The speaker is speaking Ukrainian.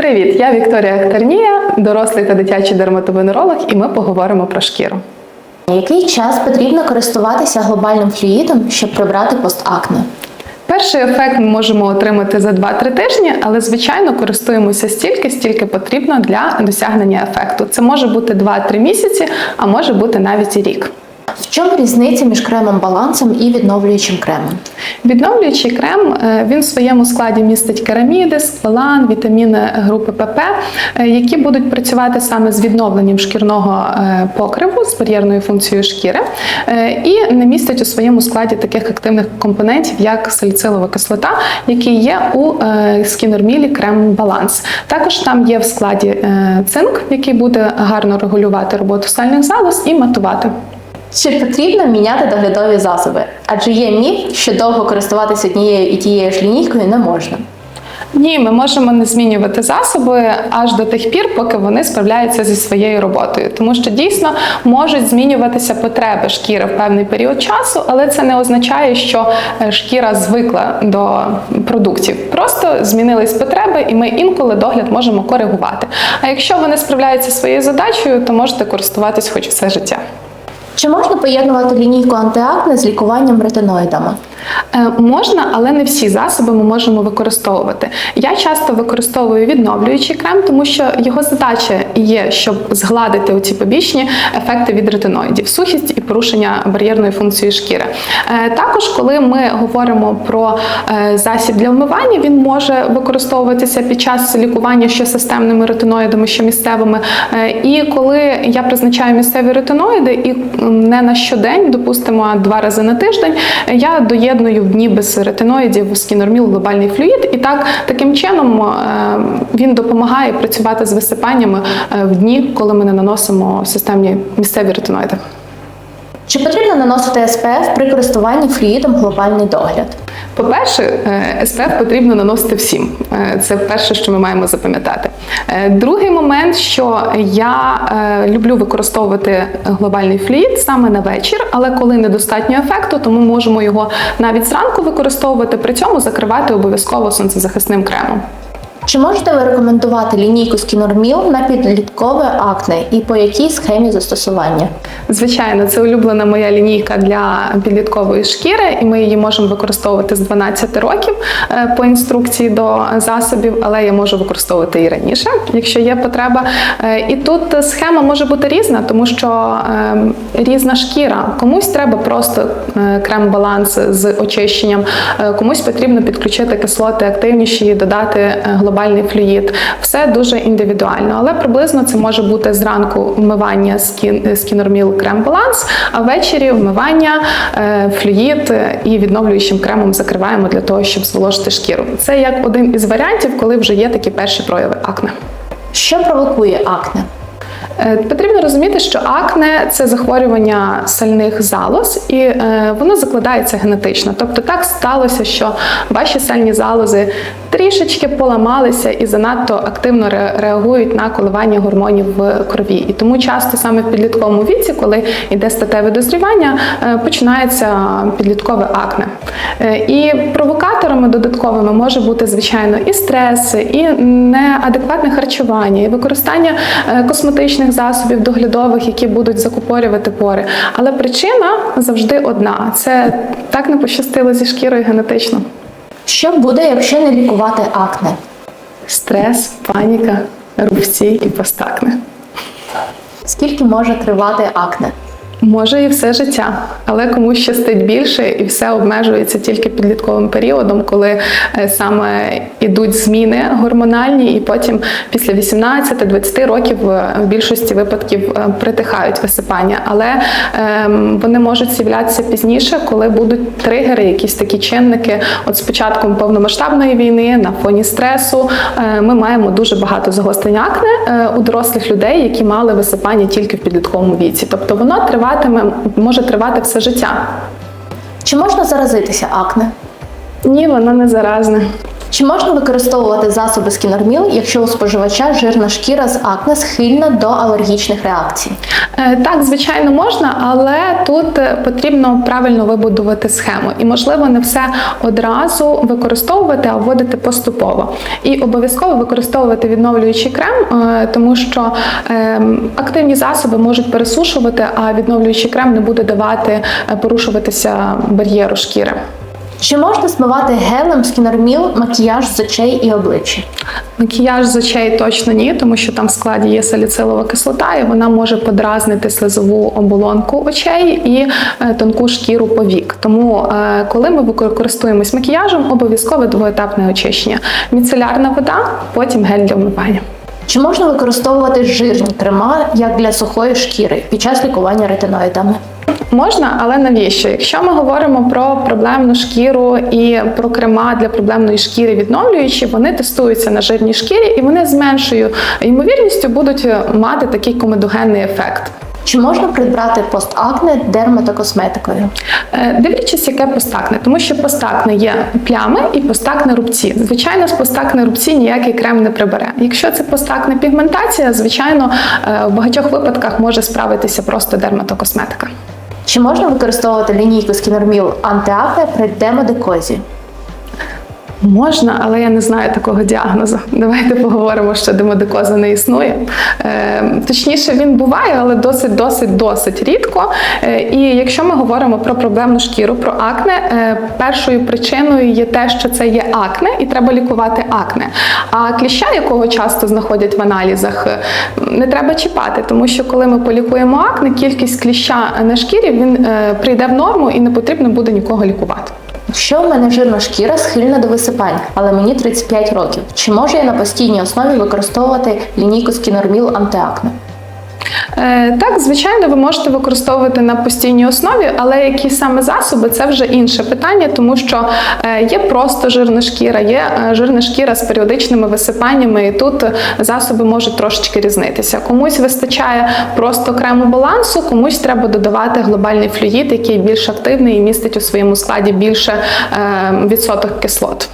Привіт, я Вікторія Ахтарнія, дорослий та дитячий дерматовенеролог, і ми поговоримо про шкіру. Який час потрібно користуватися глобальним флюїдом, щоб прибрати постакне? Перший ефект ми можемо отримати за 2-3 тижні, але звичайно користуємося стільки, стільки потрібно для досягнення ефекту. Це може бути 2-3 місяці, а може бути навіть і рік. В чому різниця між кремом балансом і відновлюючим кремом? Відновлюючий крем е, він в своєму складі містить кераміди, сквалан, вітаміни групи ПП, е, які будуть працювати саме з відновленням шкірного е, покриву, з бар'єрною функцією шкіри, і не містять у своєму складі таких активних компонентів, як саліцилова кислота, які є у скінормілі крем баланс. Також там є в складі цинк, який буде гарно регулювати роботу сальних залоз і матувати. Чи потрібно міняти доглядові засоби? Адже є міф, що довго користуватися однією і тією ж лінійкою не можна. Ні, ми можемо не змінювати засоби аж до тих пір, поки вони справляються зі своєю роботою, тому що дійсно можуть змінюватися потреби шкіри в певний період часу, але це не означає, що е, шкіра звикла до продуктів. Просто змінились потреби, і ми інколи догляд можемо коригувати. А якщо вони справляються своєю задачею, то можете користуватись хоч все життя. Чи можна поєднувати лінійку антиакне з лікуванням ретиноїдами? Е, Можна, але не всі засоби ми можемо використовувати. Я часто використовую відновлюючий крем, тому що його задача є, щоб згладити оці побічні ефекти від ретиноїдів, сухість і порушення бар'єрної функції шкіри. Е, Також, коли ми говоримо про е, засіб для вмивання, він може використовуватися під час лікування що системними ретиноїдами, що місцевими. І коли я призначаю місцеві ретиноїди, і не на щодень, допустимо, два рази на тиждень, я доєдную в дні без ретиноїдів скінорміл глобальний флюїд, і так таким чином е, він допомагає працювати з висипаннями е, в дні, коли ми не наносимо системні місцеві ретиноїди. Чи потрібно наносити СПФ при користуванні флюїдом глобальний догляд? По-перше, е, SPF потрібно наносити всім. Е, Це перше, що ми маємо запам'ятати. Е, Другий момент, що я люблю використовувати глобальний флюїд саме на вечір, але коли недостатньо ефекту, то ми можемо його навіть зранку використовувати, при цьому закривати обов'язково сонцезахисним кремом. Чи можете ви рекомендувати лінійку Скінорміл на підліткове акне і по якій схемі застосування? Звичайно, це улюблена моя лінійка для підліткової шкіри, і ми її можемо використовувати з 12 років е, по інструкції до засобів, але я можу використовувати і раніше, якщо є потреба. Е, І тут схема може бути різна, тому що ем, різна шкіра. Комусь треба просто е, крем-баланс з очищенням, комусь потрібно підключити кислоти активніші додати е, глобальний флюїд. Все дуже індивідуально, але приблизно це може бути зранку вмивання скін, скінорміл крем баланс, а ввечері вмивання е, флюїд і відновлюючим кремом закриваємо для того, щоб зволожити шкіру. Це як один із варіантів, коли вже є такі перші прояви акне. Що провокує акне? Е, Потрібно розуміти, що акне це захворювання сальних залоз, і е, воно закладається генетично. Тобто так сталося, що ваші сальні залози трішечки поламалися і занадто активно ре- реагують на коливання гормонів в крові. І тому часто саме в підлітковому віці, коли йде статеве дозрівання, е, починається підліткове акне. Е, І провокаторами додатковими може бути звичайно і стрес, і неадекватне харчування, і використання е, косметичних засобів доглядових, які будуть закупорювати пори. Але причина завжди одна: це так не пощастило зі шкірою генетично. Що буде, якщо не лікувати акне? Стрес, паніка, рубці і постакне. Скільки може тривати акне? Може і все життя, але комусь щастить більше, і все обмежується тільки підлітковим періодом, коли е, саме ідуть зміни гормональні, і потім після 18-20 років е, в більшості випадків е, притихають висипання. Але ем, вони можуть з'являтися пізніше, коли будуть тригери, якісь такі чинники. От з початком повномасштабної війни на фоні стресу ми маємо дуже багато загострень акне у дорослих людей, які мали висипання тільки в підлітковому віці. Тобто воно триватиме, може тривати все життя. Чи можна заразитися акне? Ні, воно не заразне. Чи можна використовувати засоби скінорміл, якщо у споживача жирна шкіра з акне схильна до алергічних реакцій? Е, Так, звичайно, можна, але тут е, потрібно правильно вибудувати схему. І, можливо, не все одразу використовувати, а вводити поступово. І обов'язково використовувати відновлюючий крем, е, тому що ем, активні засоби можуть пересушувати, а відновлюючий крем не буде давати порушуватися бар'єру шкіри. Чи можна смивати гелем скінорміл макіяж з очей і обличчя? Макіяж з очей точно ні, тому що там в складі є саліцилова кислота, і вона може подразнити слизову оболонку очей і е, тонку шкіру повік. Тому, е, коли ми використовуємось макіяжем, обов'язково двоетапне очищення. Міцелярна вода, потім гель для вмивання. Чи можна використовувати жирні крема як для сухої шкіри під час лікування ретиноїдами? Можна, але навіщо? Якщо ми говоримо про проблемну шкіру і про крема для проблемної шкіри відновлюючі, вони тестуються на жирній шкірі і вони з меншою ймовірністю будуть мати такий комедогенний ефект. Чи можна придбати постакне дерматокосметикою? Е, Дивлячись, яке постакне, тому що постакне є плями і постакне рубці. Звичайно, з постакне рубці ніякий крем не прибере. Якщо це постакне пігментація, звичайно, е, в багатьох випадках може справитися просто дерматокосметика. Чи можна використовувати лінійку скінорміл антиакне при демодекозі? Можна, але я не знаю такого діагнозу. Давайте поговоримо, що демодекоза не існує. Е, точніше, він буває, але досить, досить, досить рідко. Е, і якщо ми говоримо про проблемну шкіру, про акне, е, першою причиною є те, що це є акне, і треба лікувати акне. А кліща, якого часто знаходять в аналізах, не треба чіпати, тому що коли ми полікуємо акне, кількість кліща на шкірі він прийде в норму і не потрібно буде нікого лікувати. Якщо в мене жирна шкіра схильна до висипань, але мені 35 років, чи можу я на постійній основі використовувати лінійку скінорміл антиакне? Е, Так, звичайно, ви можете використовувати на постійній основі, але які саме засоби це вже інше питання, тому що е, є просто жирна шкіра, є е, жирна шкіра з періодичними висипаннями, і тут засоби можуть трошечки різнитися. Комусь вистачає просто крему балансу, комусь треба додавати глобальний флюїд, який більш активний і містить у своєму складі більше відсоток кислот.